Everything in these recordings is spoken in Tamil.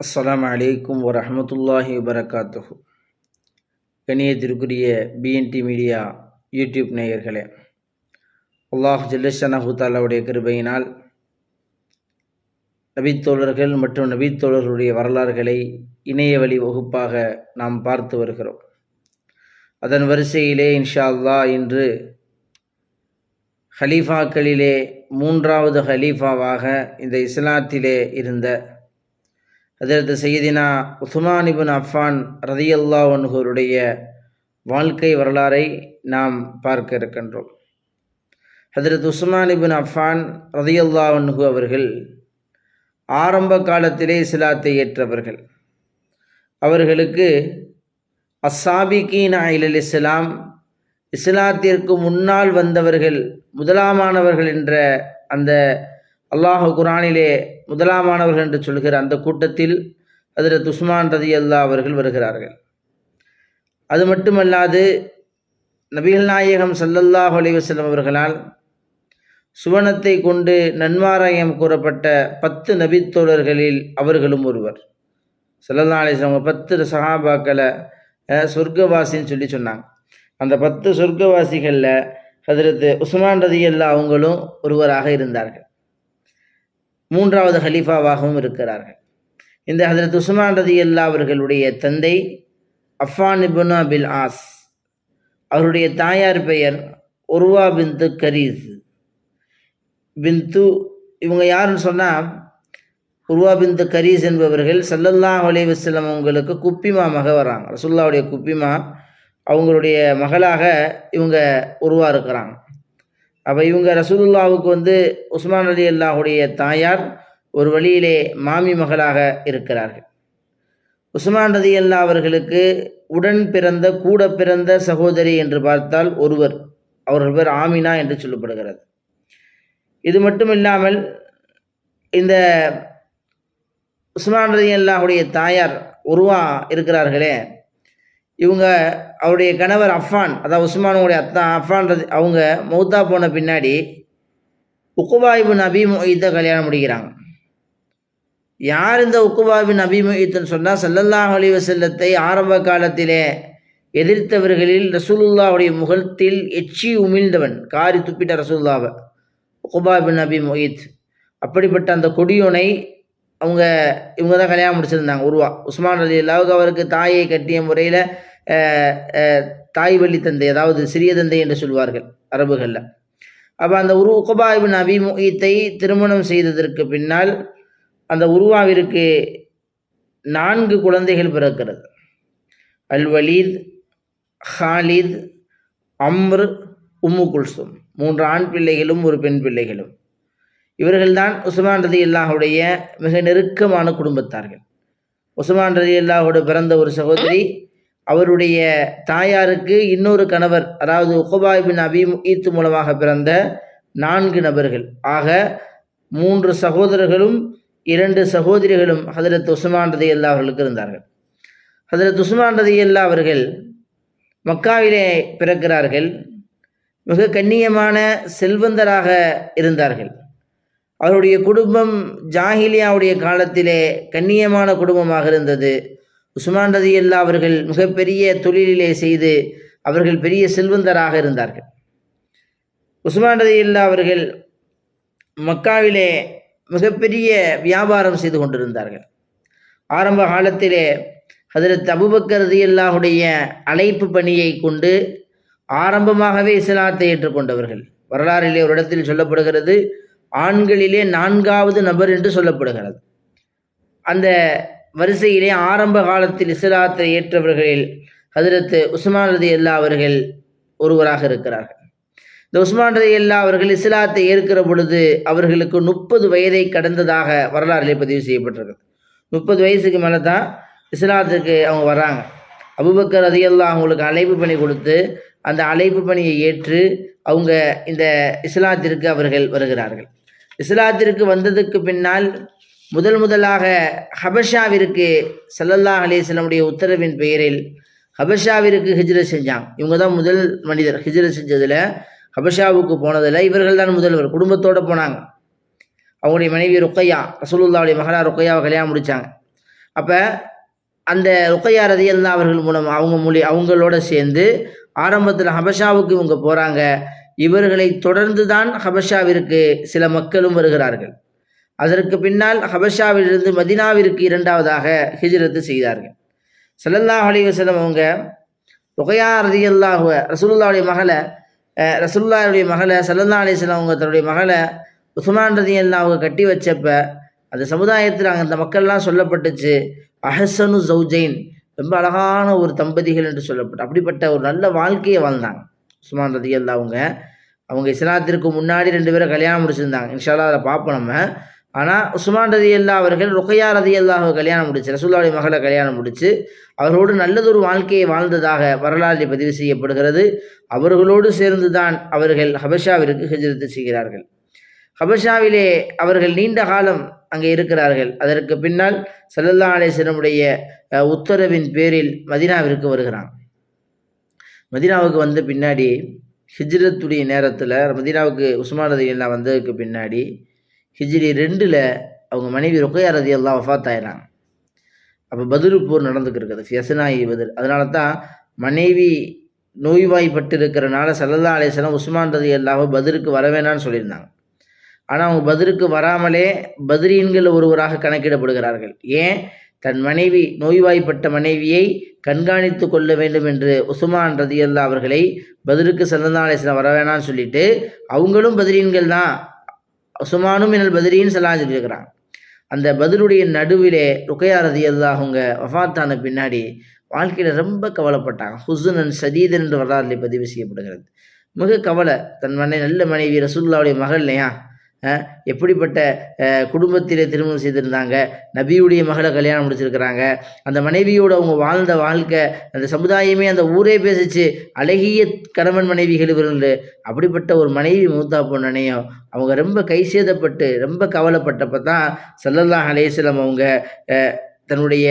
அஸ்லாம் அலைக்கும் வரமத்துல்லாஹி வபரகாத்துஹு. கணியத்திற்குரிய பிஎன்டி மீடியா யூடியூப் நேயர்களே அல்லாஹ் ஜல்லஷனஹு கிருபையினால் நபித்தோழர்கள் மற்றும் நபித்தோழர்களுடைய வரலாறுகளை இணைய வழி வகுப்பாக நாம் பார்த்து வருகிறோம். அதன் வரிசையிலே இன்ஷா அல்லாஹ் இன்று ஹலீஃபாக்களிலே மூன்றாவது ஹலீஃபாவாக இந்த இஸ்லாத்திலே இருந்த அதற்கு செய்தினா உஸ்மான் அஃபான் ரதியல்லா ஒன்ஹருடைய வாழ்க்கை வரலாறை நாம் பார்க்க இருக்கின்றோம். ஹதரத் உஸ்மான் இபின் அஃபான் ரதியல்லா ஒன்ஹு அவர்கள் ஆரம்ப காலத்திலே இஸ்லாத்தை ஏற்றவர்கள். அவர்களுக்கு அஸ்ஸாபிகீன் அயிலல் இஸ்லாம் இஸ்லாத்திற்கு முன்னால் வந்தவர்கள் முதலாமானவர்கள் என்ற அந்த அல்லாஹ் குரானிலே முதலாமானவர்கள் என்று சொல்கிற அந்த கூட்டத்தில் அதில் உஸ்மான் ரதி அல்லா அவர்கள் வருகிறார்கள். அது மட்டுமல்லாது நபிகள் நாயகம் சல்லல்லாஹ் அலைவசல்லம் அவர்களால் சுவனத்தை கொண்டு நன்மாராயம் கூறப்பட்ட பத்து நபித்தோழர்களில் அவர்களும் ஒருவர். சல்லல்லா அலிஸ்லாம் பத்து சஹாபாக்களை சொர்க்கவாசின்னு சொல்லி சொன்னாங்க. அந்த பத்து சொர்க்கவாசிகளில் ஹதரத்து உஸ்மான் ரதி அல்லா அவங்களும் ஒருவராக இருந்தார்கள். மூன்றாவது ஹலீஃபாவாகவும் இருக்கிறார்கள். இந்த ஹதரத் உஸ்மான் ரதி அல்லா அவர்களுடைய தந்தை அஃபான் இபுனா பில் ஆஸ் அவருடைய தாயார் பெயர் உருவா பிந்து கரீஸ். பிந்து இவங்க யாருன்னு சொன்னால் உருவா பிந்து கரீஸ் என்பவர்கள் சல்லல்லா அலி அவங்களுக்கு குப்பிமா மக வராங்க. ரசுல்லாவுடைய குப்பிமா அவங்களுடைய மகளாக இவங்க உருவா இருக்கிறாங்க. அப்போ இவங்க ரசூலுல்லாவுக்கு வந்து உஸ்மான் அலி அல்லாஹுடைய தாயார் ஒரு வழியிலே மாமி மகளாக இருக்கிறார்கள். உஸ்மான் ரதி அல்லா அவர்களுக்கு உடன் பிறந்த கூட பிறந்த சகோதரி என்று பார்த்தால் ஒருவர் அவர்கள் பேர் ஆமினா என்று சொல்லப்படுகிறது. இது மட்டும் இல்லாமல் இந்த உஸ்மான் ரதி அல்லாஹுடைய தாயார் உருவா இருக்கிறார்களே இவங்க அவருடைய கணவர் அஃபான் அதாவது உஸ்மானுடைய அத்தான் அஃபான்றது அவங்க மௌத்தா போன பின்னாடி உக்குபாயிபின் அபி மொய்த்தை கல்யாணம் முடிக்கிறாங்க. யார் இந்த உக்குபாபின் அபி சொன்னால் சல்லல்லாஹ் அலி வசல்லத்தை ஆரம்ப காலத்திலே எதிர்த்தவர்களில் ரசூலுல்லாவுடைய முகத்தில் எச்சி உமிழ்ந்தவன் காரி துப்பிட்ட ரசூல்லாவை உக்குபாபின் அபி மொய்த். அப்படிப்பட்ட அந்த கொடியோனை அவங்க இவங்க தான் கல்யாணம் முடிச்சிருந்தாங்க உருவா. உஸ்மான் அலி அல்லாவுக்கு அவருக்கு தாயை கட்டிய முறையில் தாய் வழி தந்தை அதாவது சிறிய தந்தை என்று சொல்வார்கள் அரபுகளில். அப்போ அந்த உரு உகபாபின் அபிமுகத்தை திருமணம் செய்ததற்கு பின்னால் அந்த உருவாவிற்கு நான்கு குழந்தைகள் பிறக்கிறது. Al Walid Khalid Amr Umm Kulthum. மூன்று ஆண் பிள்ளைகளும் ஒரு பெண் பிள்ளைகளும். இவர்கள்தான் உஸ்மான் ரதி அல்லாஹுடைய மிக நெருக்கமான குடும்பத்தார்கள். உஸ்மான் ரதி அல்லாஹோட பிறந்த ஒரு சகோதரி அவருடைய தாயாருக்கு இன்னொரு கணவர் அதாவது உகபாய் அபி ஈத்து மூலமாக பிறந்த நான்கு நபர்கள். ஆக மூன்று சகோதரர்களும் இரண்டு சகோதரிகளும் ஹதரத் உஸ்மான் ரதி அல்லா அவர்களுக்கு இருந்தார்கள். ஹதரத் உஸ்மான் ரதி அல்லா அவர்கள் மக்காவிலே பிறக்கிறார்கள். மிக கண்ணியமான செல்வந்தராக இருந்தார்கள். அவருடைய குடும்பம் ஜாகிலியாவுடைய காலத்திலே கண்ணியமான குடும்பமாக இருந்தது. உஸ்மான் ரதி அல்லா அவர்கள் மிகப்பெரிய தொழிலிலே செய்து அவர்கள் பெரிய செல்வந்தராக இருந்தார்கள். உஸ்மான் ரதி அல்லா அவர்கள் மக்காவிலே மிகப்பெரிய வியாபாரம் செய்து கொண்டிருந்தார்கள். ஆரம்ப காலத்திலே ஹதரத் அபுபக்கர் ரதி அல்லாஹுடைய அழைப்பு பணியை கொண்டு ஆரம்பமாகவே இஸ்லாத்தை ஏற்றுக்கொண்டவர்கள். வரலாறிலே ஒரு இடத்தில் சொல்லப்படுகிறது ஆண்களிலே நான்காவது நபர் என்று சொல்லப்படுகிறது. அந்த வரிசையிலே ஆரம்ப காலத்தில் இஸ்லாத்தை ஏற்றவர்களில் ஹதரத்து உஸ்மான் ரதி அல்லா அவர்கள் ஒருவராக இருக்கிறார்கள். இந்த உஸ்மான் ரதி அல்லா அவர்கள் இஸ்லாத்தை ஏற்கிற பொழுது அவர்களுக்கு முப்பது வயதை கடந்ததாக வரலாறுலே பதிவு செய்யப்பட்டிருக்கிறது. முப்பது வயசுக்கு மேலே தான் இஸ்லாத்துக்கு அவங்க வர்றாங்க அபுபக்கர் ரதியெல்லாம் அவங்களுக்கு அழைப்பு பணி கொடுத்து அந்த அழைப்பு பணியை ஏற்று அவங்க இந்த இஸ்லாத்திற்கு அவர்கள் வருகிறார்கள். இஸ்லாத்திற்கு வந்ததுக்கு பின்னால் முதல் முதலாக ஹபஷாவிற்கு சல்லல்லா அலிஸ்லமுடைய உத்தரவின் பெயரில் ஹபஷாவிற்கு ஹிஜ்ர செஞ்சாங்க. இவங்க தான் முதல் மனிதர். ஹிஜ்ர செஞ்சதில் ஹபஷாவுக்கு போனதில் இவர்கள் தான் முதல்வர். குடும்பத்தோடு போனாங்க. அவங்களுடைய மனைவி ருக்கையா ரசூலுல்லாவுடைய மகளா ருக்கையாவை கல்யாணம் முடித்தாங்க அப்போ அந்த ருக்கையா ரதியல்லா அவர்கள் மூலம் அவங்க மொழி அவங்களோட சேர்ந்து ஆரம்பத்தில் ஹபஷாவுக்கு இவங்க போகிறாங்க இவர்களை தொடர்ந்து தான் ஹபஷாவிற்கு சில மக்களும் வருகிறார்கள். அதற்கு பின்னால் ஹபஷாவிலிருந்து மதினாவிற்கு இரண்டாவதாக ஹிஜ்ரத்து செய்தார்கள். சல்லல்லாஹ் அலி வசலம் அவங்க ருகையா ரதியல்லாஹுவ ரசூல்லாவுடைய மகளை ரசூல்லாவுடைய மகளை சல்லல்லா அலிஸ்லாம் அவங்க தன்னுடைய மகளை உஸ்மான் ரதியல்லாஹுவ கட்டி வச்சப்ப அந்த சமுதாயத்தில் அங்கே அந்த மக்கள்லாம் சொல்லப்பட்டுச்சு அஹசனு ஜவுஜைன் ரொம்ப அழகான ஒரு தம்பதிகள் என்று சொல்லப்பட்டு அப்படிப்பட்ட ஒரு நல்ல வாழ்க்கையை வாழ்ந்தாங்க உஸ்மான் ரதியல்லா அவங்க அவங்க இஸ்லாத்திற்கு முன்னாடி ரெண்டு பேரும் கல்யாணம் முடிச்சிருந்தாங்க. இன்ஷால்லா அதை பார்ப்போம் நம்ம. ஆனால் உஸ்மான் ரதி அல்லா அவர்கள் ருக்கையா ரதி அல்லாஹ் கல்யாணம் முடிச்சு ரசூல்லாவுடைய மகளை கல்யாணம் முடிச்சு அவரோடு நல்லதொரு வாழ்க்கையை வாழ்ந்ததாக வரலாறு பதிவு செய்யப்படுகிறது. அவர்களோடு சேர்ந்து தான் அவர்கள் ஹபஷாவிற்கு ஹிஜ்ரத்து செய்கிறார்கள். ஹபஷாவிலே அவர்கள் நீண்ட காலம் அங்கே இருக்கிறார்கள். அதற்கு பின்னால் சல்லல்லா அலேசனமுடைய உத்தரவின் பேரில் மதினாவிற்கு வருகிறான். மதினாவுக்கு வந்த பின்னாடி ஹிஜ்ரத்துடைய நேரத்தில் மதினாவுக்கு உஸ்மான் ரதி அல்லா வந்ததுக்கு பின்னாடி ஹிஜ்ரி ரெண்டில் அவங்க மனைவி ரொக்கையா ரதி எல்லாம் வஃத் ஆயிடுறாங்க அப்போ பதிரு போர் நடந்துக்கு இருக்குது ஃபெசனாயி பதில் அதனால தான் மனைவி நோய்வாய்ப்பட்டு இருக்கிறனால சல்லல்லா அலிஸ்லாம் உஸ்மான் ரதி அல்லாஹ் பதிருக்கு வரவேணான்னு சொல்லியிருந்தாங்க. ஆனால் அவங்க பதிருக்கு வராமலே பதிரீன்கள் ஒருவராக கணக்கிடப்படுகிறார்கள். ஏன்? தன் மனைவி நோய்வாய்ப்பட்ட மனைவியை கண்காணித்து கொள்ள வேண்டும் என்று உசுமான் ரதியல்லா அவர்களை பதிலுக்கு சல்லல்லா வரவேணான்னு வர வேணாம்னு சொல்லிட்டு அவங்களும் பதிரீன்கள் தான். சுமானும் மினல் பதிரின்னு சொல்லலாம் இருக்கிறான் அந்த பதிலுடைய நடுவிலே ருக்கையாரதி ரதியல்லா அவங்க வஃபாத்தான பின்னாடி வாழ்க்கையில் ரொம்ப கவலைப்பட்டாங்க. ஹுசுனன் சதீதன் என்று வரலாறுல பதிவு செய்யப்படுகிறது. மிக கவலை. தன் மனை நல்ல மனைவி ரசூல்லாவுடைய மகள் இல்லையா? எப்படிப்பட்ட குடும்பத்திலே திருமணம் செய்திருந்தாங்க நபியுடைய மகளை கல்யாணம் முடிச்சிருக்கிறாங்க அந்த மனைவியோடு அவங்க வாழ்ந்த வாழ்க்கை அந்த சமுதாயமே அந்த ஊரே பேசிச்சு அழகிய கணவன் மனைவிகள் இவர்கள் அப்படிப்பட்ட ஒரு மனைவி மூத்தா பொண்ணனையும் அவங்க ரொம்ப கை சேதப்பட்டு ரொம்ப கவலைப்பட்டப்ப தான் சல்லல்லாஹ் அலேஸ்லம் அவங்க தன்னுடைய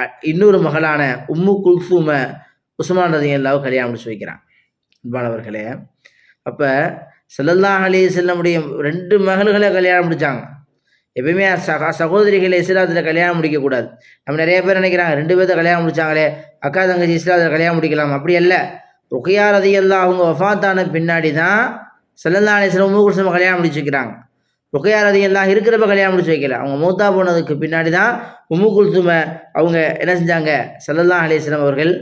அ- இன்னொரு மகளான உம்மு குல்ஃபூமை உஸ்மான் ரதி கல்யாணம் முடிச்சு வைக்கிறான் அன்பானவர்களே அப்போ சல்லல்லாஹ் அலேஸ்லமுடைய ரெண்டு மகள்களை கல்யாணம் முடித்தாங்க எப்பயுமே சக சகோதரிகளை இஸ்லாத்தில் கல்யாணம் முடிக்கக்கூடாது. நம்ம நிறைய பேர் நினைக்கிறாங்க ரெண்டு பேர்த்த கல்யாணம் முடிச்சாங்களே அக்கா தங்கச்சி இஸ்லாத்தில் கல்யாணம் முடிக்கலாம். அப்படி அல்ல. ருக்கையா ரதி அவங்க வஃபாத்தான பின்னாடி தான் செல்லல்லா அலிஸ்லாம் உம்மு கல்யாணம் முடிச்சு வைக்கிறாங்க ருக்கையா ரதி எல்லாம் இருக்கிறப்ப கல்யாணம் முடிச்சு வைக்கல. அவங்க மூத்தா போனதுக்கு பின்னாடி தான் உம்மு குல்சுமை அவங்க என்ன செஞ்சாங்க? சல்லல்லா அலிஸ்லாம் அவர்கள்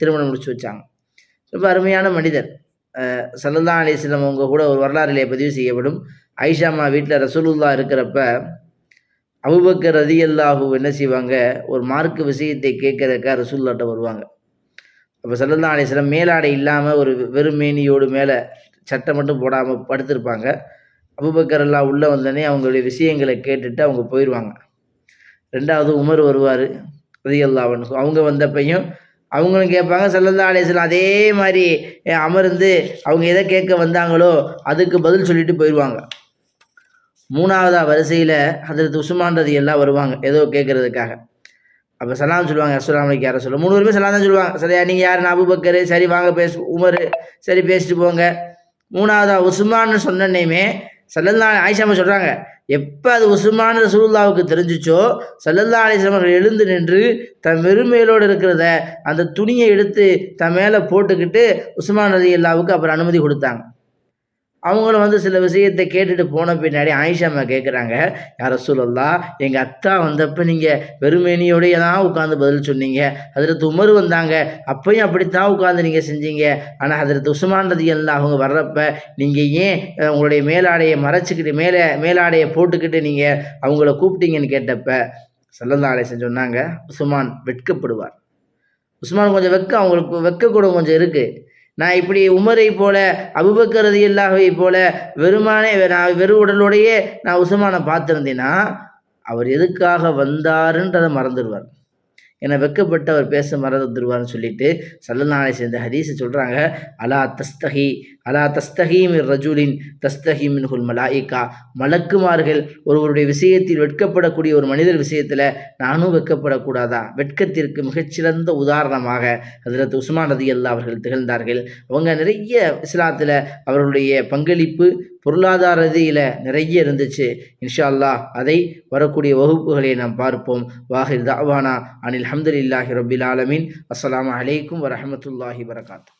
திருமணம் முடிச்சு வச்சாங்க. ரொம்ப அருமையான மனிதர். சல்லல்லா அலிஸ்லாம் அவங்க கூட ஒரு வரலாறிலே பதிவு செய்யப்படும். ஐஷாமா வீட்டில் ரசூலுல்லா இருக்கிறப்ப அபுபக்கர் ரதி அல்லாஹூ என்ன செய்வாங்க? ஒரு மார்க்கு விஷயத்தை கேட்கறதுக்கா ரசூல்லாட்ட வருவாங்க. அப்போ சல்லல்லா அலிஸ்லாம் மேலாடை இல்லாமல் ஒரு வெறும் மேனியோடு மேலே சட்டை மட்டும் போடாமல் படுத்திருப்பாங்க. அபுபக்கர் எல்லாம் உள்ளே வந்தோடனே அவங்களுடைய விஷயங்களை கேட்டுட்டு அவங்க போயிடுவாங்க ரெண்டாவது உமர் வருவார் ரதி அல்லாவன் அவங்க வந்தப்பையும் அவங்களும் கேட்பாங்க சல்லல்லா அலிஸ்லாம் அதே மாதிரி அமர்ந்து அவங்க எதை கேட்க வந்தாங்களோ அதுக்கு பதில் சொல்லிட்டு போயிடுவாங்க மூணாவதா வரிசையில் ஹதரத் உஸ்மான் ரதி எல்லாம் வருவாங்க ஏதோ கேட்கறதுக்காக. அப்போ சலாம் சொல்லுவாங்க அஸ்லாம் அலைக்கு யாரை சொல்லுவோம் மூணு பேருமே சலாம் தான் சொல்லுவாங்க சரியா நீங்கள் யார்? அபுபக்கர் சரி வாங்க பேசு உமர் சரி பேசிட்டு போங்க. மூணாவதா உஸ்மான்னு சொன்னனையுமே சல்லல்லா ஆயிஷாம சொல்கிறாங்க எப்போ அது உசுமான ரசூலுல்லாவுக்கு தெரிஞ்சிச்சோ சல்லல்லா அலிஸ்லாம் அவர்கள் எழுந்து நின்று தன் வெறுமையிலோடு இருக்கிறத அந்த துணியை எடுத்து தன் மேலே போட்டுக்கிட்டு உஸ்மான் ரதி அல்லாவுக்கு அப்புறம் அனுமதி கொடுத்தாங்க. அவங்களும் வந்து சில விஷயத்தை கேட்டுட்டு போன பின்னாடி ஆயிஷா அம்மா கேட்குறாங்க யார சூழல்லா எங்கள் அத்தா வந்தப்போ நீங்கள் வெறுமேனியோடைய தான் உட்காந்து பதில் சொன்னீங்க? அதில் உமர் வந்தாங்க அப்பையும் அப்படித்தான் உட்காந்து நீங்கள் செஞ்சீங்க. ஆனால் அதில் உஸ்மான் ரதி அவங்க வர்றப்ப நீங்கள் ஏன் உங்களுடைய மேலாடையை மறைச்சிக்கிட்டு மேலே மேலாடையை போட்டுக்கிட்டு நீங்கள் அவங்கள கூப்பிட்டீங்கன்னு கேட்டப்ப சல்லல்லா அலிசன் சொன்னாங்க உஸ்மான் வெட்கப்படுவார். உஸ்மான் கொஞ்சம் வெக்கம் அவங்களுக்கு வெக்கக்கூடம் கொஞ்சம் இருக்குது நான் இப்படி உமரை போல அபுபக்கரதி இல்லாஹவை போல வெறுமானே நான் வெறு உடலோடையே நான் உஸ்மானை பார்த்துருந்தேன்னா அவர் எதுக்காக வந்தாருன்றதை மறந்துடுவார். என்னை வெக்கப்பட்டு அவர் பேச மறந்துடுவார்னு சொல்லிட்டு சல்லநாளை சேர்ந்த ஹதீஸை சொல்கிறாங்க அலா தஸ்தஹி அலா தஸ்தஹி மின் ரஜூலின் தஸ்தஹி மின்ஹுல் மலாயிகா. மலக்குமார்கள் ஒருவருடைய விஷயத்தில் வெட்கப்படக்கூடிய ஒரு மனிதர் விஷயத்தில் நானும் வெட்கப்படக்கூடாதா? வெட்கத்திற்கு மிகச்சிறந்த உதாரணமாக ஹதரத் உஸ்மான் ரதி அல்லா அவர்கள் திகழ்ந்தார்கள். அவங்க நிறைய இஸ்லாத்தில் அவர்களுடைய பங்களிப்பு பொருளாதார ரீதியில் நிறைய இருந்துச்சு. இன்ஷா அல்லாஹ் அதை வரக்கூடிய வகுப்புகளை நாம் பார்ப்போம். வாஹிர் தாவானா அனில் அஹமதுல்லாஹி ரபில் ஆலமின். அஸ்லாம் அலைக்கும் வரமத்துல்லாஹி வரகாத்து